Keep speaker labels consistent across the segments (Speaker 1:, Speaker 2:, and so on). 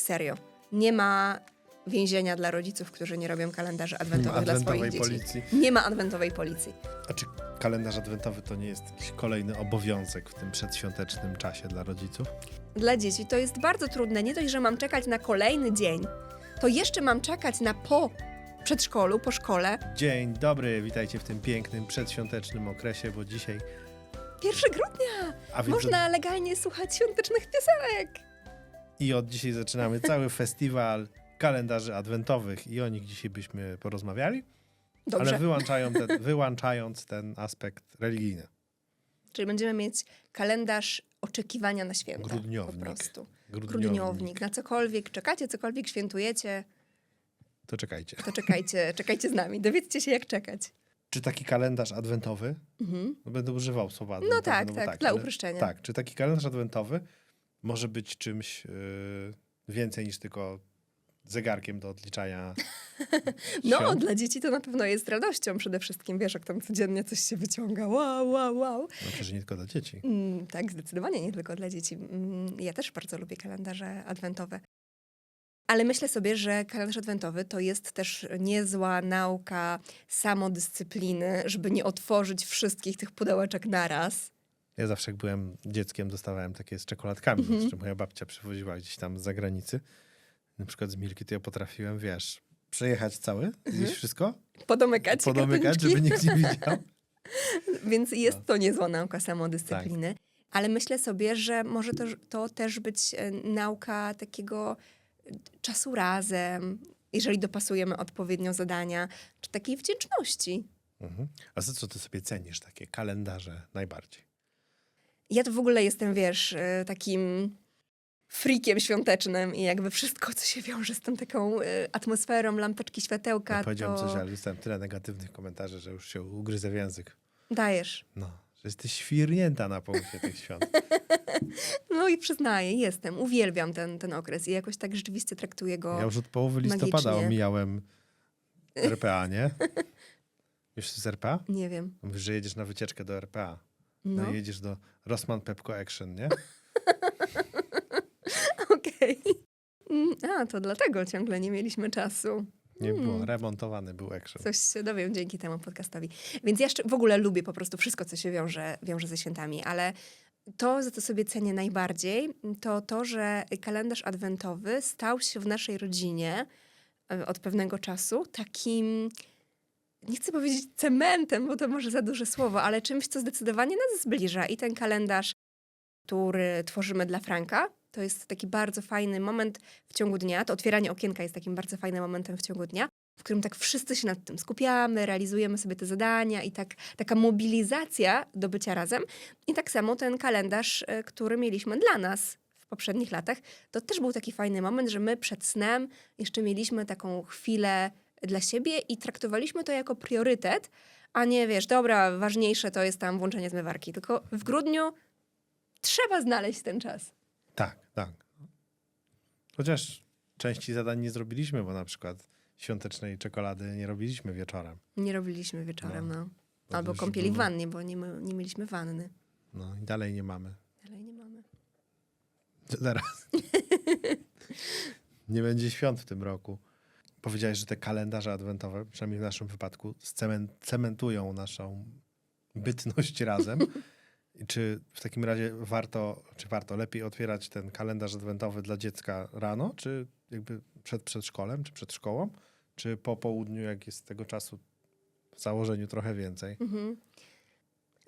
Speaker 1: Serio. Nie ma więzienia dla rodziców, którzy nie robią kalendarzy adwentowych dla swoich dzieci.
Speaker 2: policji.
Speaker 1: Nie ma adwentowej policji.
Speaker 2: A czy kalendarz adwentowy to nie jest jakiś kolejny obowiązek w tym przedświątecznym czasie dla rodziców?
Speaker 1: Dla dzieci to jest bardzo trudne. Nie dość, że mam czekać na kolejny dzień, to jeszcze mam czekać na po przedszkolu, po szkole.
Speaker 2: Dzień dobry, witajcie w tym pięknym przedświątecznym okresie, bo dzisiaj...
Speaker 1: 1 grudnia! Można legalnie słuchać świątecznych piosenek.
Speaker 2: I od dzisiaj zaczynamy cały festiwal kalendarzy adwentowych i o nich dzisiaj byśmy porozmawiali,
Speaker 1: Dobrze.
Speaker 2: ale wyłączają ten, wyłączając ten aspekt religijny.
Speaker 1: Czyli będziemy mieć kalendarz oczekiwania na święta.
Speaker 2: Grudniownik.
Speaker 1: Po prostu.
Speaker 2: Grudniownik.
Speaker 1: Grudniownik. Na cokolwiek czekacie, cokolwiek świętujecie,
Speaker 2: To czekajcie.
Speaker 1: to czekajcie, czekajcie z nami. Dowiedzcie się, jak czekać.
Speaker 2: Czy taki kalendarz adwentowy,
Speaker 1: Mhm.
Speaker 2: no będę używał słowa adwentowy,
Speaker 1: tak,
Speaker 2: bo
Speaker 1: tak, dla
Speaker 2: ale-
Speaker 1: uproszczenia.
Speaker 2: Tak, czy taki kalendarz adwentowy może być czymś yy, więcej niż tylko zegarkiem do odliczania
Speaker 1: No, dla dzieci to na pewno jest radością przede wszystkim. Wiesz, jak tam codziennie coś się wyciąga. Wow, wow, wow.
Speaker 2: No przecież nie tylko dla dzieci.
Speaker 1: Mm, tak, zdecydowanie nie tylko dla dzieci. Mm, ja też bardzo lubię kalendarze adwentowe. Ale myślę sobie, że kalendarz adwentowy to jest też niezła nauka samodyscypliny, żeby nie otworzyć wszystkich tych pudełeczek naraz.
Speaker 2: Ja zawsze jak byłem dzieckiem dostawałem takie z czekoladkami,
Speaker 1: Mhm.
Speaker 2: jeszcze moja babcia przywoziła gdzieś tam z zagranicy. Na przykład z Milki to ja potrafiłem, wiesz, przejechać cały, zjeść wszystko,
Speaker 1: Podomykać
Speaker 2: podomykać, żeby nikt nie widział.
Speaker 1: Więc jest
Speaker 2: No.
Speaker 1: to niezła nauka samodyscypliny. Ale myślę sobie, że może to, to też być e, nauka takiego e, czasu razem, jeżeli dopasujemy odpowiednio zadania, czy takiej wdzięczności.
Speaker 2: Mhm. A za co ty sobie cenisz takie kalendarze najbardziej?
Speaker 1: Ja to w ogóle jestem, wiesz, e, takim frikiem świątecznym i jakby wszystko, co się wiąże z tą taką e, atmosferą, lampeczki, światełka,
Speaker 2: Ja powiedziałem
Speaker 1: to
Speaker 2: coś, ale dostałem tyle negatywnych komentarzy, że już się ugryzę w język.
Speaker 1: dajesz.
Speaker 2: No, że jesteś świrnięta na południe tych świąt.
Speaker 1: No i przyznaję, jestem. Uwielbiam ten, ten okres i jakoś tak rzeczywiście traktuję go.
Speaker 2: Ja już od połowy listopada
Speaker 1: magicznie.
Speaker 2: omijałem RPA, nie? Już z RPA?
Speaker 1: Nie wiem.
Speaker 2: Mówisz, że jedziesz na wycieczkę do RPA. No,
Speaker 1: No,
Speaker 2: i jedziesz do Rossmann Pepco Action, nie?
Speaker 1: okej. Mm, A, to dlatego ciągle nie mieliśmy czasu.
Speaker 2: Nie było,
Speaker 1: Mm.
Speaker 2: remontowany był Action.
Speaker 1: Coś się dowiem dzięki temu podcastowi. Więc ja w ogóle lubię po prostu wszystko, co się wiąże, wiąże ze świętami, ale to, za co sobie cenię najbardziej, to to, że kalendarz adwentowy stał się w naszej rodzinie e, od pewnego czasu takim, nie chcę powiedzieć cementem, bo to może za duże słowo, ale czymś, co zdecydowanie nas zbliża. I ten kalendarz, który tworzymy dla Franka, to jest taki bardzo fajny moment w ciągu dnia. To otwieranie okienka jest takim bardzo fajnym momentem w ciągu dnia w którym tak wszyscy się nad tym skupiamy, realizujemy sobie te zadania i tak, taka mobilizacja do bycia razem. I tak samo ten kalendarz, e, który mieliśmy dla nas w poprzednich latach, to też był taki fajny moment, że my przed snem jeszcze mieliśmy taką chwilę dla siebie i traktowaliśmy to jako priorytet, a nie wiesz, dobra, ważniejsze to jest tam włączenie zmywarki, tylko w grudniu trzeba znaleźć ten czas.
Speaker 2: Tak, tak. Chociaż części zadań nie zrobiliśmy, bo na przykład świątecznej czekolady nie robiliśmy wieczorem.
Speaker 1: Nie robiliśmy wieczorem,
Speaker 2: No.
Speaker 1: no.
Speaker 2: Bo
Speaker 1: Albo kąpieli w wannie, bo nie, nie mieliśmy wanny.
Speaker 2: No i dalej nie mamy.
Speaker 1: Ale nie mamy.
Speaker 2: Zaraz. nie będzie świąt w tym roku. Powiedziałeś, że te kalendarze adwentowe, przynajmniej w naszym wypadku, cementują naszą bytność razem. Czy w takim razie warto, czy warto lepiej otwierać ten kalendarz adwentowy dla dziecka rano, czy jakby przed przedszkolem, czy przed szkołą, czy po południu, jak jest tego czasu w założeniu trochę więcej?
Speaker 1: Mhm.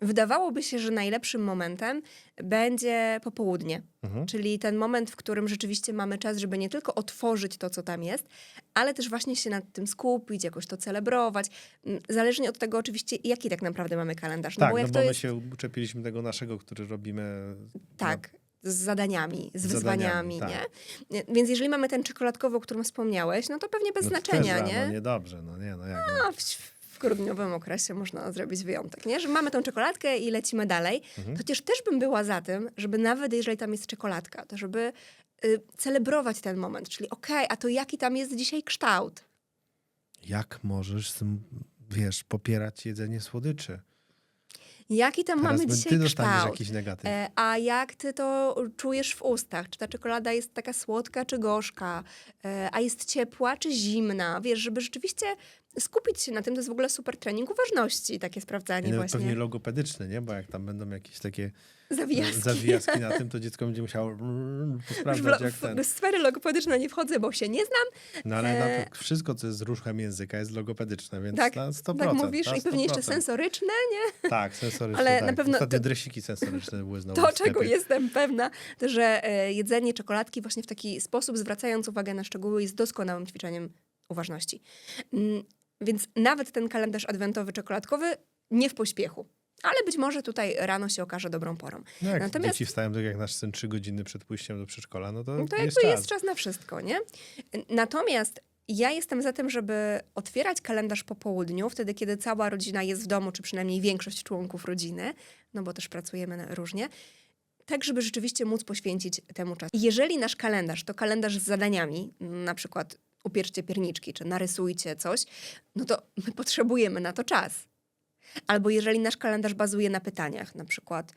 Speaker 1: Wydawałoby się, że najlepszym momentem będzie popołudnie,
Speaker 2: Mhm.
Speaker 1: czyli ten moment, w którym rzeczywiście mamy czas, żeby nie tylko otworzyć to, co tam jest, ale też właśnie się nad tym skupić, jakoś to celebrować. Mm, Zależnie od tego oczywiście, jaki tak naprawdę mamy kalendarz. No
Speaker 2: tak,
Speaker 1: bo
Speaker 2: no
Speaker 1: jak
Speaker 2: bo
Speaker 1: to
Speaker 2: my
Speaker 1: jest
Speaker 2: się uczepiliśmy tego naszego, który robimy.
Speaker 1: tak, z zadaniami, z wyzwaniami,
Speaker 2: zadaniami,
Speaker 1: nie? Więc jeżeli mamy ten czekoladkowy, o którym wspomniałeś, no to pewnie bez
Speaker 2: no
Speaker 1: znaczenia,
Speaker 2: też
Speaker 1: nie?
Speaker 2: Rano, niedobrze, no nie, no jak. No.
Speaker 1: W grudniowym okresie można zrobić wyjątek, nie? Że mamy tą czekoladkę i lecimy dalej.
Speaker 2: Mhm.
Speaker 1: Chociaż też bym była za tym, żeby nawet jeżeli tam jest czekoladka, to żeby y, celebrować ten moment. Czyli okej, a to jaki tam jest dzisiaj kształt?
Speaker 2: Jak możesz, wiesz, popierać jedzenie słodyczy?
Speaker 1: jaki tam
Speaker 2: Teraz
Speaker 1: mamy
Speaker 2: my-
Speaker 1: dzisiaj
Speaker 2: ty dostaniesz
Speaker 1: kształt.
Speaker 2: jakiś negatyw.
Speaker 1: E, A jak ty to czujesz w ustach? Czy ta czekolada jest taka słodka, czy gorzka? E, A jest ciepła, czy zimna? Wiesz, żeby rzeczywiście skupić się na tym, to jest w ogóle super trening uważności, takie sprawdzanie
Speaker 2: nawet
Speaker 1: właśnie.
Speaker 2: pewnie logopedyczny, nie? Bo jak tam będą jakieś takie
Speaker 1: Zawijaski.
Speaker 2: zawijaski na tym, to dziecko będzie musiało
Speaker 1: lo-
Speaker 2: jak ten.
Speaker 1: w sfery logopedyczne nie wchodzę, bo się nie znam.
Speaker 2: No ale
Speaker 1: e,
Speaker 2: wszystko, co jest z ruchem języka jest logopedyczne, więc
Speaker 1: Tak,
Speaker 2: na 100%.
Speaker 1: tak mówisz. I pewnie jeszcze
Speaker 2: 100%.
Speaker 1: sensoryczne, nie?
Speaker 2: Tak, sensoryczne.
Speaker 1: Ale
Speaker 2: tak.
Speaker 1: na pewno
Speaker 2: Ostatnio
Speaker 1: to-
Speaker 2: dresiki sensoryczne były znowu
Speaker 1: To, czego jestem pewna, to że e, jedzenie czekoladki właśnie w taki sposób, zwracając uwagę na szczegóły, jest doskonałym ćwiczeniem uważności. Więc nawet ten kalendarz adwentowy czekoladkowy nie w pośpiechu. Ale być może tutaj rano się okaże dobrą porą.
Speaker 2: No jak
Speaker 1: Natomiast-
Speaker 2: dzieci wstają tak jak nasz syn trzy godziny przed pójściem do przedszkola, no to,
Speaker 1: No to
Speaker 2: jest
Speaker 1: jakby
Speaker 2: czas.
Speaker 1: jest czas na wszystko, nie? Natomiast ja jestem za tym, żeby otwierać kalendarz po południu, wtedy kiedy cała rodzina jest w domu, czy przynajmniej większość członków rodziny, no bo też pracujemy różnie, tak żeby rzeczywiście móc poświęcić temu czas. Jeżeli nasz kalendarz to kalendarz z zadaniami, na przykład upieczcie pierniczki, czy narysujcie coś, no to my potrzebujemy na to czas. Albo jeżeli nasz kalendarz bazuje na pytaniach, na przykład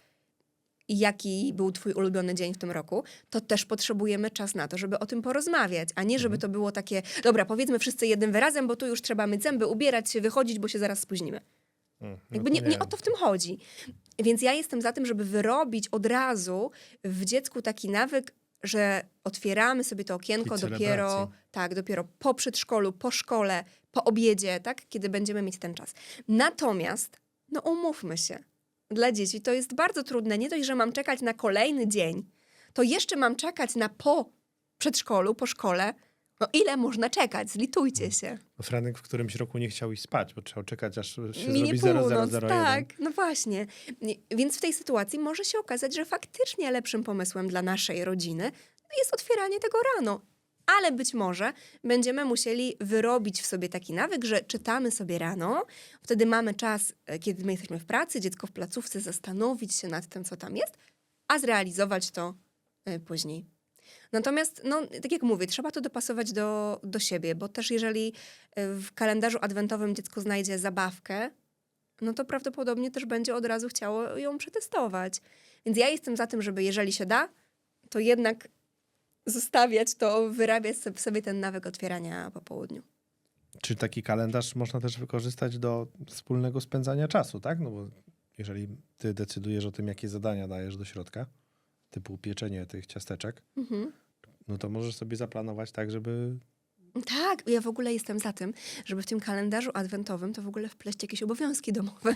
Speaker 1: jaki był twój ulubiony dzień w tym roku, to też potrzebujemy czas na to, żeby o tym porozmawiać, a nie żeby to było takie, dobra, powiedzmy wszyscy jednym wyrazem, bo tu już trzeba myć zęby, ubierać się, wychodzić, bo się zaraz spóźnimy.
Speaker 2: Mm, no
Speaker 1: Jakby nie, nie o to w tym chodzi. Więc ja jestem za tym, żeby wyrobić od razu w dziecku taki nawyk, że otwieramy sobie to okienko dopiero, tak, dopiero po przedszkolu, po szkole, po obiedzie, tak, kiedy będziemy mieć ten czas. Natomiast, no umówmy się, dla dzieci to jest bardzo trudne. Nie dość, że mam czekać na kolejny dzień, to jeszcze mam czekać na po przedszkolu, po szkole. No ile można czekać? Zlitujcie się.
Speaker 2: Bo Franek w którymś roku nie chciał iść spać, bo trzeba czekać, aż się
Speaker 1: Minie
Speaker 2: zrobi
Speaker 1: północ,
Speaker 2: 0001.
Speaker 1: tak, no właśnie. Nie- Więc w tej sytuacji może się okazać, że faktycznie lepszym pomysłem dla naszej rodziny jest otwieranie tego rano. Ale być może będziemy musieli wyrobić w sobie taki nawyk, że czytamy sobie rano, wtedy mamy czas, e, kiedy my jesteśmy w pracy, dziecko w placówce, zastanowić się nad tym, co tam jest, a zrealizować to e, później. Natomiast, no, tak jak mówię, trzeba to dopasować do, do siebie, bo też jeżeli e, w kalendarzu adwentowym dziecko znajdzie zabawkę, no to prawdopodobnie też będzie od razu chciało ją przetestować. Więc ja jestem za tym, żeby jeżeli się da, to jednak zostawiać to, wyrabiać sobie- ten nawyk otwierania po południu.
Speaker 2: Czy taki kalendarz można też wykorzystać do wspólnego spędzania czasu, tak? No bo jeżeli ty decydujesz o tym, jakie zadania dajesz do środka, typu pieczenie tych ciasteczek,
Speaker 1: Mhm.
Speaker 2: no to możesz sobie zaplanować tak, żeby
Speaker 1: Tak, ja w ogóle jestem za tym, żeby w tym kalendarzu adwentowym to w ogóle wpleść jakieś obowiązki domowe.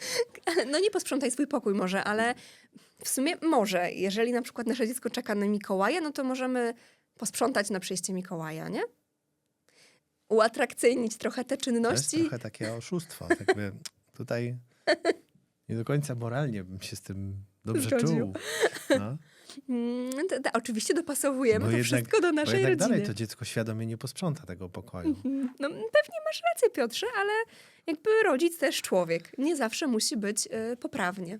Speaker 1: no nie posprzątaj swój pokój może, ale w sumie może. Jeżeli na przykład nasze dziecko czeka na Mikołaja, no to możemy posprzątać na przyjście Mikołaja, nie? Uatrakcyjnić trochę te
Speaker 2: to jest
Speaker 1: czynności.
Speaker 2: trochę takie oszustwo. Tak by tutaj nie do końca moralnie bym się z tym dobrze
Speaker 1: Zgodził.
Speaker 2: czuł. No.
Speaker 1: Mm, to- to oczywiście dopasowujemy
Speaker 2: Bo
Speaker 1: to
Speaker 2: jednak-
Speaker 1: wszystko do
Speaker 2: Bo
Speaker 1: naszej
Speaker 2: jednak
Speaker 1: rodziny.
Speaker 2: dalej to dziecko świadomie nie posprząta tego pokoju.
Speaker 1: Mm, No, pewnie masz rację, Piotrze, ale jakby rodzic też człowiek. Nie zawsze musi być y, poprawnie.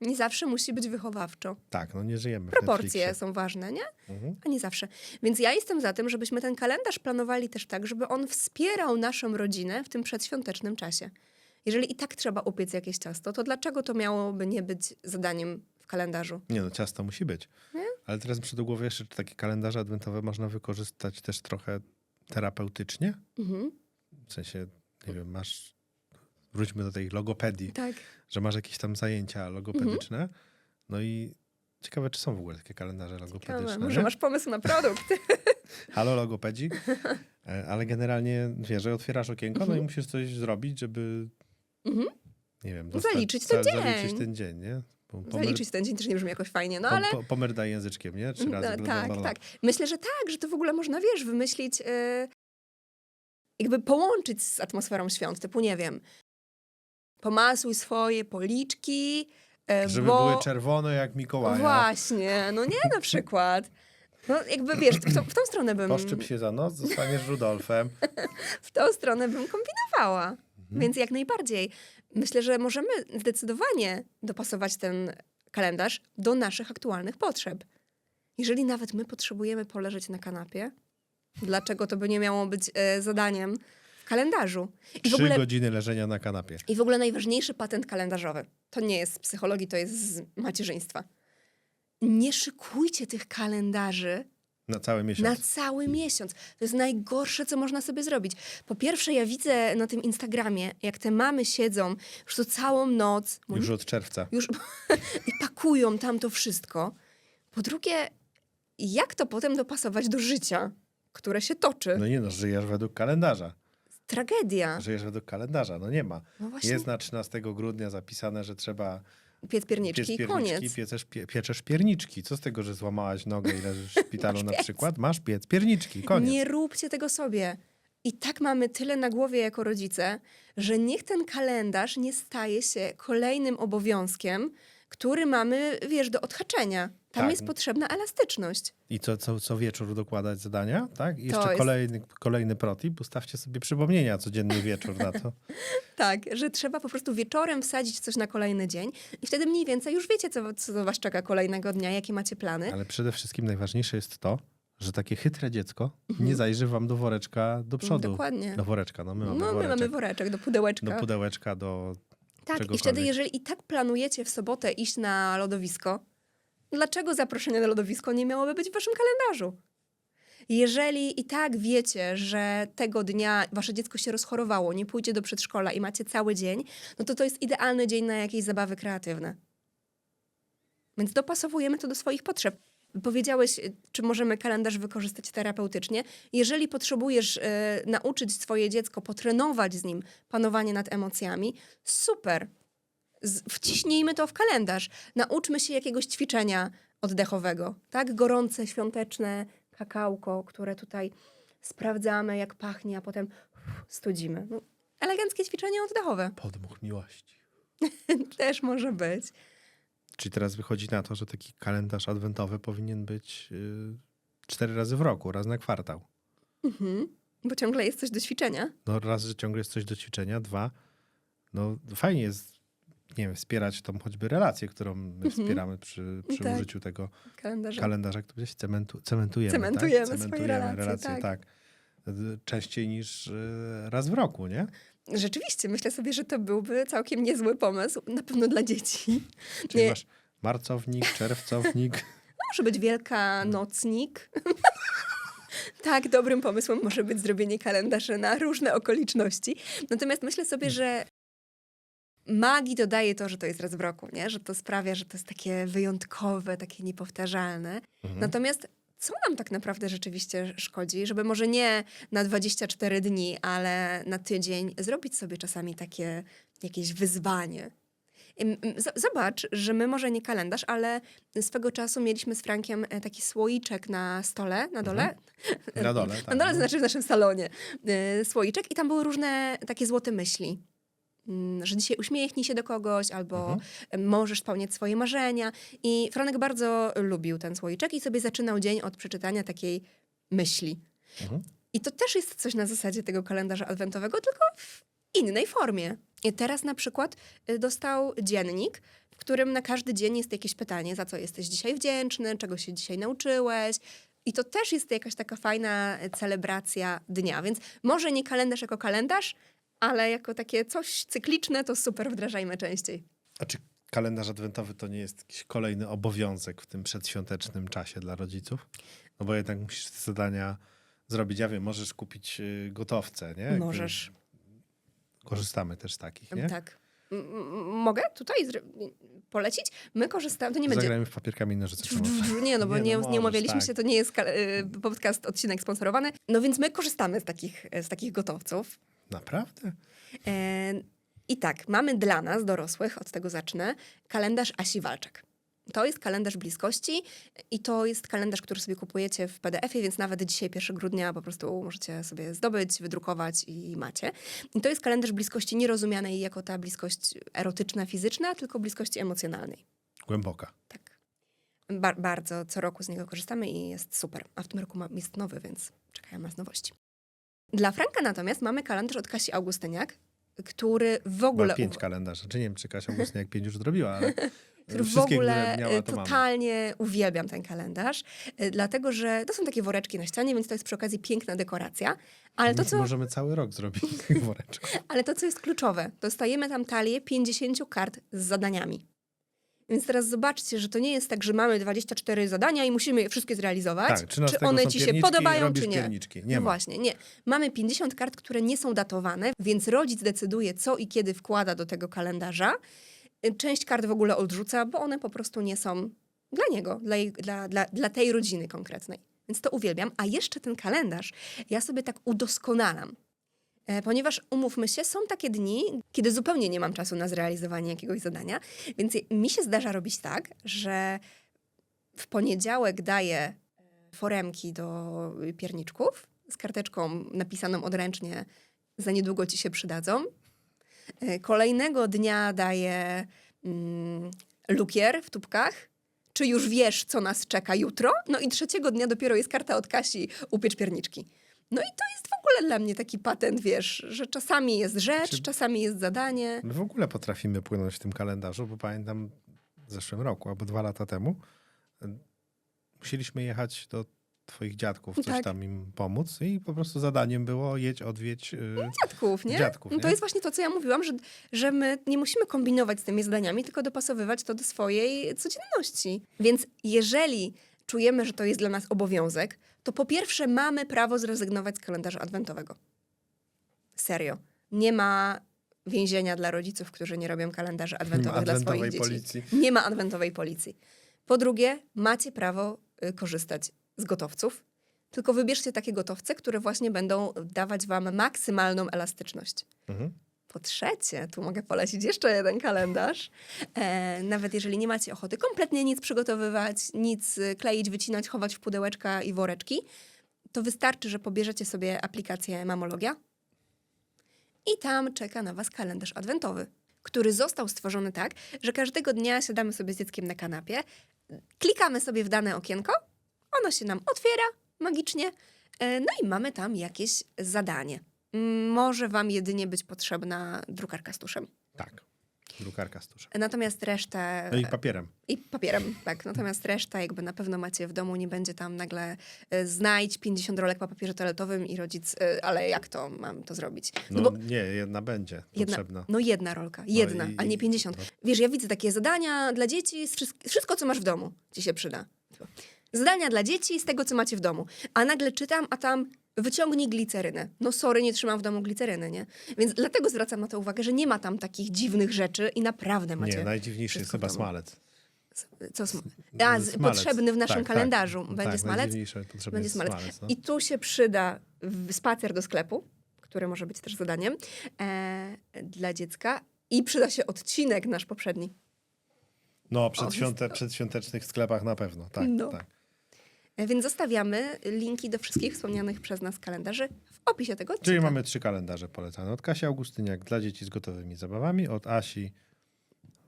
Speaker 1: Nie zawsze musi być wychowawczo.
Speaker 2: Tak, no nie żyjemy
Speaker 1: Proporcje są ważne, nie?
Speaker 2: Mhm.
Speaker 1: A nie zawsze. Więc ja jestem za tym, żebyśmy ten kalendarz planowali też tak, żeby on wspierał naszą rodzinę w tym przedświątecznym czasie. Jeżeli i tak trzeba upiec jakieś ciasto, to dlaczego to miałoby nie być zadaniem w kalendarzu?
Speaker 2: Nie no, ciasto musi być.
Speaker 1: Nie?
Speaker 2: Ale teraz mi do głowy jeszcze, czy takie kalendarze adwentowe można wykorzystać też trochę terapeutycznie?
Speaker 1: Mhm.
Speaker 2: W sensie, nie wiem, masz... Wróćmy do tej logopedii,
Speaker 1: Tak.
Speaker 2: że masz jakieś tam zajęcia logopedyczne. No i ciekawe, czy są w ogóle takie kalendarze logopedyczne.
Speaker 1: Ciekawe. Może
Speaker 2: nie?
Speaker 1: masz pomysł na produkt.
Speaker 2: Halo logopedzi. E, Ale generalnie, wiesz, że otwierasz okienko, no i
Speaker 1: Mhm.
Speaker 2: musisz coś zrobić, żeby,
Speaker 1: Mhm.
Speaker 2: nie wiem,
Speaker 1: Zaliczyć ten dzień.
Speaker 2: Zaliczyć ten dzień, nie? Pomer-
Speaker 1: Zaliczyć ten dzień też nie brzmi jakoś fajnie, no ale...
Speaker 2: po- Pomerdaj języczkiem, nie? Trzy razy.
Speaker 1: No, tak, tak. Myślę, że tak, że to w ogóle można, wiesz, wymyślić, yy, jakby połączyć z atmosferą świąt, typu, nie wiem, pomasuj swoje policzki, yy,
Speaker 2: Żeby
Speaker 1: bo...
Speaker 2: były czerwone jak Mikołaja.
Speaker 1: Właśnie, no nie na przykład. No jakby, wiesz, w tą, w tą stronę bym...
Speaker 2: Poszczyp się za nos, zostaniesz Rudolfem.
Speaker 1: w tą stronę bym kombinowała.
Speaker 2: Mhm.
Speaker 1: Więc jak najbardziej. Myślę, że możemy zdecydowanie dopasować ten kalendarz do naszych aktualnych potrzeb. Jeżeli nawet my potrzebujemy poleżeć na kanapie, dlaczego to by nie miało być e, zadaniem w kalendarzu. I
Speaker 2: Trzy
Speaker 1: ogóle
Speaker 2: godziny leżenia na kanapie.
Speaker 1: i w ogóle najważniejszy patent kalendarzowy. To nie jest z psychologii, to jest z macierzyństwa. Nie szykujcie tych kalendarzy
Speaker 2: Na cały miesiąc.
Speaker 1: na cały miesiąc. To jest najgorsze, co można sobie zrobić. Po pierwsze, ja widzę na tym Instagramie, jak te mamy siedzą już to całą noc
Speaker 2: Już od czerwca.
Speaker 1: już i pakują tam to wszystko. Po drugie, jak to potem dopasować do życia, które się toczy?
Speaker 2: No nie no, żyjesz według kalendarza.
Speaker 1: Tragedia.
Speaker 2: Żyjesz według kalendarza, no nie ma.
Speaker 1: No właśnie,
Speaker 2: Jest na 13 grudnia zapisane, że trzeba
Speaker 1: piec pierniczki
Speaker 2: piec
Speaker 1: i
Speaker 2: pierniczki,
Speaker 1: koniec.
Speaker 2: pieczesz, pie, pieczesz pierniczki. Co z tego, że złamałaś nogę i leżysz w szpitalu na przykład? Masz piec pierniczki, koniec.
Speaker 1: Nie róbcie tego sobie. I tak mamy tyle na głowie jako rodzice, że niech ten kalendarz nie staje się kolejnym obowiązkiem, który mamy, wiesz, do odhaczenia. Tam
Speaker 2: Tak.
Speaker 1: jest potrzebna elastyczność.
Speaker 2: I co, co, co wieczór dokładać zadania, tak? I jeszcze
Speaker 1: jest-
Speaker 2: kolejny, kolejny protip, ustawcie sobie przypomnienia codziennie wieczór na to.
Speaker 1: Tak, że trzeba po prostu wieczorem wsadzić coś na kolejny dzień i wtedy mniej więcej już wiecie, co, co was czeka kolejnego dnia, jakie macie plany.
Speaker 2: Ale przede wszystkim najważniejsze jest to, że takie chytre dziecko
Speaker 1: Mhm.
Speaker 2: nie zajrzy wam do woreczka do przodu.
Speaker 1: Dokładnie.
Speaker 2: Do woreczka, no my mamy
Speaker 1: No, my
Speaker 2: woreczek.
Speaker 1: mamy woreczek do pudełeczka.
Speaker 2: Do pudełeczka, do...
Speaker 1: tak, i wtedy, jeżeli i tak planujecie w sobotę iść na lodowisko, dlaczego zaproszenie na lodowisko nie miałoby być w waszym kalendarzu? Jeżeli i tak wiecie, że tego dnia wasze dziecko się rozchorowało, nie pójdzie do przedszkola i macie cały dzień, no to to jest idealny dzień na jakieś zabawy kreatywne. Więc dopasowujemy to do swoich potrzeb. Powiedziałeś, y, czy możemy kalendarz wykorzystać terapeutycznie. Jeżeli potrzebujesz y, nauczyć swoje dziecko, potrenować z nim panowanie nad emocjami, super. Z, wciśnijmy to w kalendarz. Nauczmy się jakiegoś ćwiczenia oddechowego. Tak, gorące, świąteczne kakałko, które tutaj sprawdzamy, jak pachnie, a potem uff, studzimy. No, eleganckie ćwiczenie oddechowe
Speaker 2: Podmuch miłości.
Speaker 1: też może być.
Speaker 2: Czyli teraz wychodzi na to, że taki kalendarz adwentowy powinien być yy, cztery razy w roku, raz na kwartał.
Speaker 1: Mhm. Bo ciągle jest coś do ćwiczenia.
Speaker 2: No raz, że ciągle jest coś do ćwiczenia, dwa, no fajnie jest, nie wiem, wspierać tą choćby relację, którą my wspieramy przy, przy
Speaker 1: Tak.
Speaker 2: użyciu tego
Speaker 1: Kalendarza.
Speaker 2: kalendarza, który się cementu, cementujemy.
Speaker 1: Cementujemy
Speaker 2: tak?
Speaker 1: swoje relacje, tak.
Speaker 2: tak. Y, Częściej niż y, raz w roku, nie?
Speaker 1: Rzeczywiście, myślę sobie, że to byłby całkiem niezły pomysł, na pewno dla dzieci.
Speaker 2: Czyli
Speaker 1: Nie.
Speaker 2: masz marcownik, czerwcownik.
Speaker 1: Może być wielkanocnik. tak, dobrym pomysłem może być zrobienie kalendarza na różne okoliczności. Natomiast myślę sobie, że magii dodaje to, że to jest raz w roku, nie? że to sprawia, że to jest takie wyjątkowe, takie niepowtarzalne.
Speaker 2: Mhm.
Speaker 1: Natomiast co nam tak naprawdę rzeczywiście szkodzi, żeby może nie na 24 dni, ale na tydzień zrobić sobie czasami takie jakieś wyzwanie. Zobacz, że my może nie kalendarz, ale swego czasu mieliśmy z Frankiem e, taki słoiczek na stole, na dole.
Speaker 2: Na dole, tak.
Speaker 1: Na dole, to
Speaker 2: no.
Speaker 1: znaczy w naszym salonie. e, Słoiczek i tam były różne takie złote myśli. Mm, Że dzisiaj uśmiechnij się do kogoś, albo
Speaker 2: Mhm.
Speaker 1: możesz spełniać swoje marzenia. I Franek bardzo lubił ten słoiczek i sobie zaczynał dzień od przeczytania takiej myśli.
Speaker 2: Mhm.
Speaker 1: I to też jest coś na zasadzie tego kalendarza adwentowego, tylko w innej formie. I teraz na przykład y, dostał dziennik, w którym na każdy dzień jest jakieś pytanie, za co jesteś dzisiaj wdzięczny, czego się dzisiaj nauczyłeś. I to też jest jakaś taka fajna celebracja dnia. Więc może nie kalendarz jako kalendarz, ale jako takie coś cykliczne, to super wdrażajmy częściej.
Speaker 2: A czy kalendarz adwentowy to nie jest jakiś kolejny obowiązek w tym przedświątecznym czasie dla rodziców? No bo jednak musisz te zadania zrobić. Ja wiem, możesz kupić y, gotowce, nie? Jakby
Speaker 1: Możesz.
Speaker 2: Korzystamy też z takich, nie?
Speaker 1: Tak. Mogę tutaj polecić? My korzystamy, to nie będzie...
Speaker 2: Zagrajmy w papierkami i nożyce. czy może?
Speaker 1: Nie, no bo
Speaker 2: Nie,
Speaker 1: nie,
Speaker 2: no
Speaker 1: nie,
Speaker 2: możesz,
Speaker 1: umawialiśmy
Speaker 2: tak.
Speaker 1: się, to nie jest y, podcast, odcinek sponsorowany. No więc my korzystamy z takich, z takich gotowców.
Speaker 2: Naprawdę?
Speaker 1: E, I tak, mamy dla nas, dorosłych, od tego zacznę, kalendarz Asi Walczak. To jest kalendarz bliskości i to jest kalendarz, który sobie kupujecie w PDF-ie, więc nawet dzisiaj, 1 grudnia, po prostu możecie sobie zdobyć, wydrukować i macie. I to jest kalendarz bliskości nierozumianej jako ta bliskość erotyczna, fizyczna, tylko bliskości emocjonalnej.
Speaker 2: Głęboka.
Speaker 1: Tak. Ba- bardzo co roku z niego korzystamy i jest super. A w tym roku ma, jest nowy, więc czekają nas nowości. Dla Franka natomiast mamy kalendarz od Kasi Augustyniak, który w
Speaker 2: Ogóle
Speaker 1: ogóle...
Speaker 2: pięć kalendarzy. Czy nie wiem, czy Kasia Augustyniak pięć już zrobiła, ale
Speaker 1: który w ogóle
Speaker 2: miała,
Speaker 1: e,
Speaker 2: to mamy.
Speaker 1: totalnie uwielbiam ten kalendarz, e, dlatego że to są takie woreczki na ścianie, więc to jest przy okazji piękna dekoracja. Ale to, co,
Speaker 2: Możemy cały rok zrobić tych woreczków.
Speaker 1: ale to, co jest kluczowe, dostajemy tam talię 50 kart z zadaniami. Więc teraz zobaczcie, że to nie jest tak, że mamy 24 zadania i musimy je wszystkie zrealizować.
Speaker 2: Tak, 13
Speaker 1: czy one ci się podobają, czy nie.
Speaker 2: pierniczki. Nie
Speaker 1: no właśnie, nie. Mamy 50 kart, które nie są datowane, więc rodzic decyduje, co i kiedy wkłada do tego kalendarza. Część kart w ogóle odrzuca, bo one po prostu nie są dla niego, dla, jej, dla, dla, dla tej rodziny konkretnej. Więc to uwielbiam. A jeszcze ten kalendarz ja sobie tak udoskonalam. E, Ponieważ umówmy się, są takie dni, kiedy zupełnie nie mam czasu na zrealizowanie jakiegoś zadania, więc mi się zdarza robić tak, że w poniedziałek daję e, foremki do pierniczków z karteczką napisaną odręcznie, za niedługo ci się przydadzą. E, Kolejnego dnia daję mm, lukier w tubkach. Czy już wiesz, co nas czeka jutro? No i trzeciego dnia dopiero jest karta od Kasi, upiecz pierniczki. No i to jest w ogóle dla mnie taki patent, wiesz, że czasami jest rzecz,
Speaker 2: Czy-
Speaker 1: czasami jest zadanie.
Speaker 2: My w ogóle potrafimy płynąć w tym kalendarzu, bo pamiętam w zeszłym roku albo dwa lata temu y, musieliśmy jechać do twoich dziadków, coś
Speaker 1: Tak.
Speaker 2: tam im pomóc i po prostu zadaniem było jedź, odwiedź. y,
Speaker 1: Dziadków, nie?
Speaker 2: Dziadków,
Speaker 1: no to
Speaker 2: nie?
Speaker 1: jest właśnie to, co ja mówiłam, że, że my nie musimy kombinować z tymi zadaniami, tylko dopasowywać to do swojej codzienności. Więc jeżeli czujemy, że to jest dla nas obowiązek, to po pierwsze mamy prawo zrezygnować z kalendarza adwentowego. Serio. Nie ma więzienia dla rodziców, którzy nie robią kalendarzy adwentowych dla swoich
Speaker 2: adwentowej
Speaker 1: dzieci.
Speaker 2: policji.
Speaker 1: Nie ma adwentowej policji. Po drugie, macie prawo y, korzystać z gotowców, tylko wybierzcie takie gotowce, które właśnie będą dawać wam maksymalną elastyczność.
Speaker 2: Mhm.
Speaker 1: Po trzecie, tu mogę polecić jeszcze jeden kalendarz. E, nawet jeżeli nie macie ochoty kompletnie nic przygotowywać, nic y, kleić, wycinać, chować w pudełeczka i woreczki, to wystarczy, że pobierzecie sobie aplikację Mamologia i tam czeka na was kalendarz adwentowy, który został stworzony tak, że każdego dnia siadamy sobie z dzieckiem na kanapie, klikamy sobie w dane okienko, ono się nam otwiera magicznie, e, no i mamy tam jakieś zadanie. Może wam jedynie być potrzebna drukarka z tuszem.
Speaker 2: Tak. Drukarka z tuszem.
Speaker 1: Natomiast resztę...
Speaker 2: No i papierem.
Speaker 1: I papierem, tak. Natomiast reszta jakby na pewno macie w domu, nie będzie tam nagle e, znajdź 50 rolek po papierze toaletowym i rodzic, e, ale jak to mam to zrobić?
Speaker 2: No,
Speaker 1: bo
Speaker 2: nie, jedna będzie
Speaker 1: jedna,
Speaker 2: potrzebna.
Speaker 1: no jedna rolka, jedna,
Speaker 2: i-
Speaker 1: a nie 50.
Speaker 2: no.
Speaker 1: Wiesz, ja widzę takie zadania dla dzieci, z wszystk- wszystko co masz w domu ci się przyda. Zadania dla dzieci z tego, co macie w domu. A nagle czytam, a tam wyciągnij glicerynę. No sorry, nie trzymam w domu gliceryny, nie? Więc dlatego zwracam na to uwagę, że nie ma tam takich dziwnych rzeczy i naprawdę macie...
Speaker 2: Nie, najdziwniejszy jest chyba smalec.
Speaker 1: Co sm- a, z,
Speaker 2: Smalec.
Speaker 1: potrzebny w naszym
Speaker 2: Tak, tak.
Speaker 1: kalendarzu. Będzie
Speaker 2: tak,
Speaker 1: smalec?
Speaker 2: najdziwniejszy potrzebny
Speaker 1: Będzie
Speaker 2: jest
Speaker 1: smalec.
Speaker 2: no.
Speaker 1: I tu się przyda w- spacer do sklepu, który może być też zadaniem e, dla dziecka. I przyda się odcinek nasz poprzedni.
Speaker 2: No, przedświąte, przedświątecznych sklepach na pewno. Tak,
Speaker 1: No.
Speaker 2: tak.
Speaker 1: E, więc zostawiamy linki do wszystkich wspomnianych przez nas kalendarzy w opisie tego odcinka.
Speaker 2: Czyli mamy trzy kalendarze polecane. Od Kasi Augustyniak dla dzieci z gotowymi zabawami, od Asi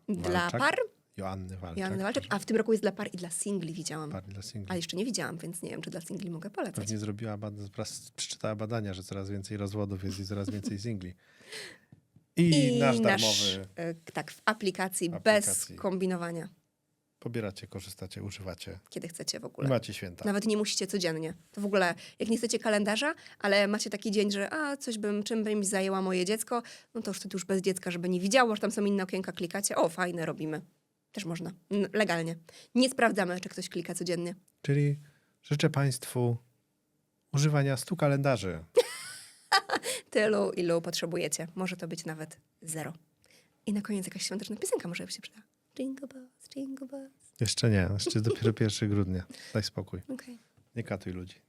Speaker 1: Dla
Speaker 2: Walczak.
Speaker 1: par,
Speaker 2: Joanny Walczak.
Speaker 1: Joanny Walczak, a w tym roku jest dla par i dla singli widziałam.
Speaker 2: Par dla singli.
Speaker 1: Ale jeszcze nie widziałam, więc nie wiem, czy dla singli mogę polecać.
Speaker 2: Pewnie zrobiła, wraz przeczytała badania, że coraz więcej rozwodów jest i coraz więcej singli. I, nasz darmowy.
Speaker 1: e, tak, w aplikacji,
Speaker 2: Aplikacji.
Speaker 1: bez kombinowania,
Speaker 2: Pobieracie, korzystacie, używacie.
Speaker 1: kiedy chcecie w ogóle.
Speaker 2: macie święta.
Speaker 1: Nawet nie musicie codziennie. To w ogóle, jak nie chcecie kalendarza, ale macie taki dzień, że a, coś bym, czym bym zajęła moje dziecko, no to już wtedy już bez dziecka, żeby nie widziało, że tam są inne okienka, klikacie. O, fajne, robimy. Też można. N- Legalnie. Nie sprawdzamy, czy ktoś klika codziennie.
Speaker 2: Czyli życzę Państwu używania stu kalendarzy.
Speaker 1: Tylu, ilu potrzebujecie. Może to być nawet zero. I na koniec jakaś świąteczna piosenka może by się przyda. Jingle bells, jingle bells.
Speaker 2: Jeszcze nie, jeszcze dopiero 1 grudnia. Daj spokój.
Speaker 1: Okej.
Speaker 2: Nie katuj ludzi.